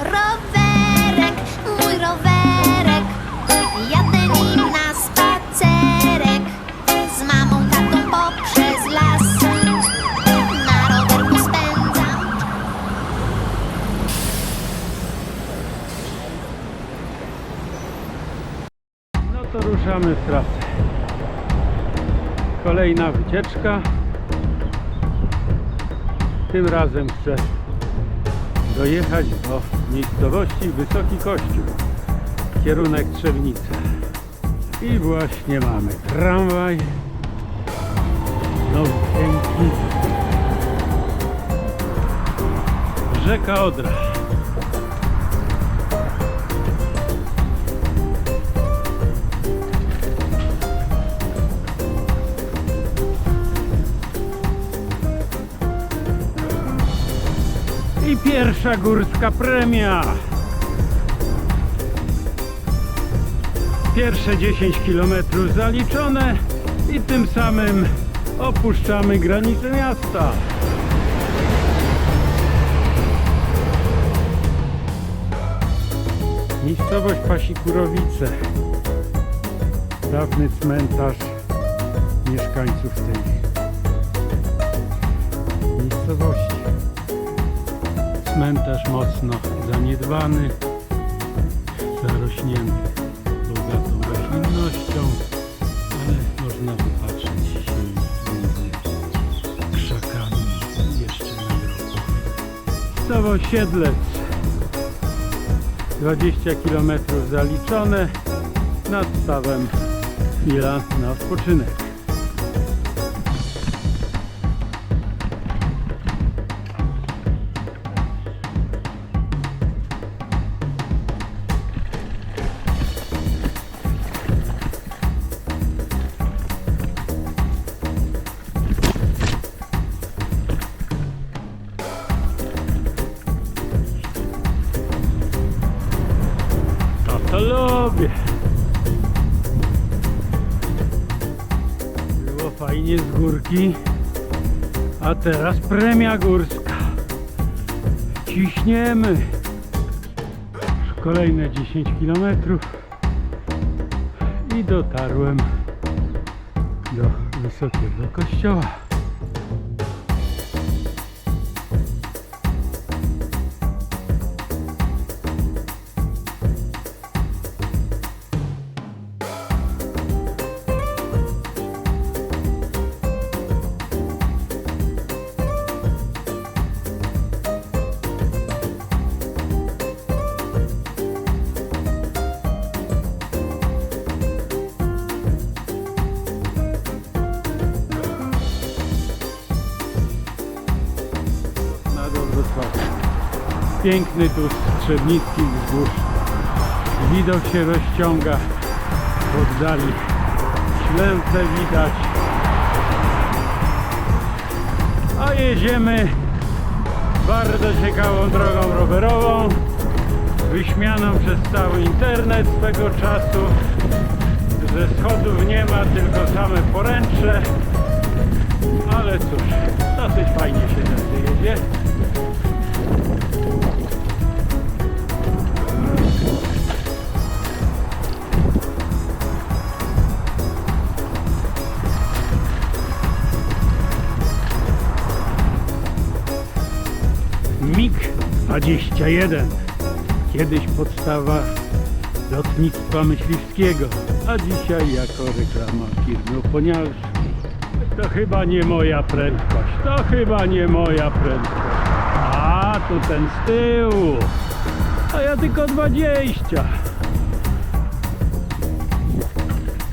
Rowerek, mój rowerek Jadę nim na spacerek Z mamą, tatą poprzez las Na rowerku spędzam No to ruszamy w trasę. Kolejna wycieczka. Tym razem chcę dojechać do miejscowości Wysoki Kościół. Kierunek Trzebnica. I właśnie mamy tramwaj. Nowienki. Rzeka Odra. Pierwsza górska premia. Pierwsze 10 km zaliczone i tym samym opuszczamy granice miasta. Miejscowość Pasikurowice. Dawny cmentarz mieszkańców tej miejscowości. Cmentarz mocno zaniedbany, zarośnięty bogatą roślinnością, ale można wypatrzeć się między krzakami jeszcze na grobu. Miejscowo Siedlec. 20 km zaliczone. Nad stawem chwila na odpoczynek. Lubię. Było fajnie z górki, a teraz premia górska. Ciśniemy. Kolejne 10 km i dotarłem do wysokiego kościoła. Piękny tu z Trzebnickich wzgórz. Widok się rozciąga w oddali. Ślęce widać. A jedziemy bardzo ciekawą drogą rowerową, wyśmianą przez cały internet swego czasu. Ze schodów nie ma, tylko same poręcze. Ale cóż, dosyć fajnie się tędy jedzie. MiG-21 Kiedyś podstawa lotnictwa myśliwskiego, a dzisiaj jako reklama firmy oponiarskiej. To chyba nie moja prędkość. To chyba nie moja prędkość. Tu ten z tyłu. A ja tylko 20.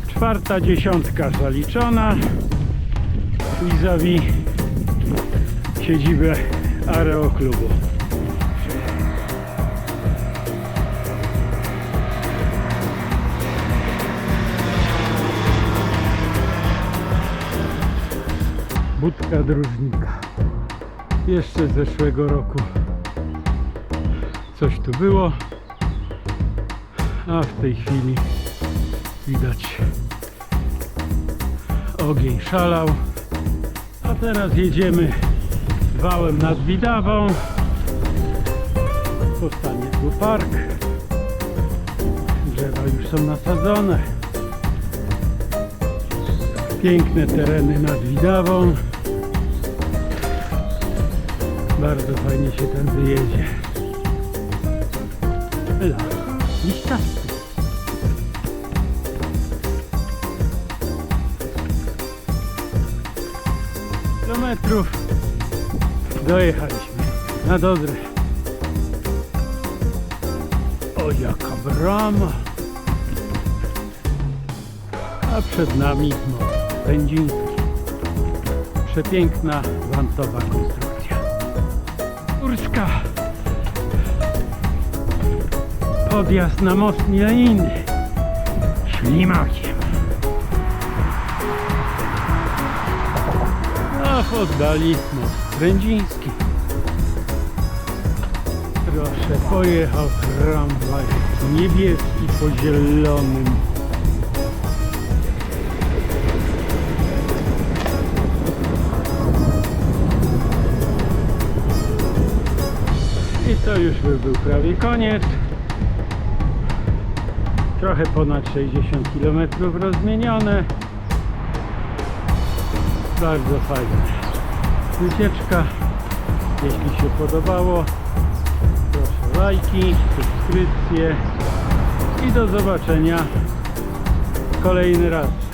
Czwarta dziesiątka zaliczona. Vis-a-vis siedzibę Aeroklubu. Budka dróżnika. Jeszcze z zeszłego roku coś tu było, a w tej chwili widać ogień szalał. A teraz jedziemy wałem nad Widawą. powstanie tu park. Drzewa już są nasadzone. Piękne tereny nad Widawą. Bardzo fajnie się tam wyjedzie. Las liściasty. Kilometrów dojechaliśmy na Dodrę. O jaka brama! A przed nami most Pędziński. Przepiękna wantowa konstrukcja. Podjazd na most milenijny. Ślimakiem. A w oddali most Prędziński. Proszę, pojechał tramwaj niebieski po zielonym. I to już by był prawie koniec. Trochę ponad 60 km rozmienione. Bardzo fajna wycieczka. Jeśli się podobało, proszę lajki, subskrypcje i do zobaczenia kolejny raz.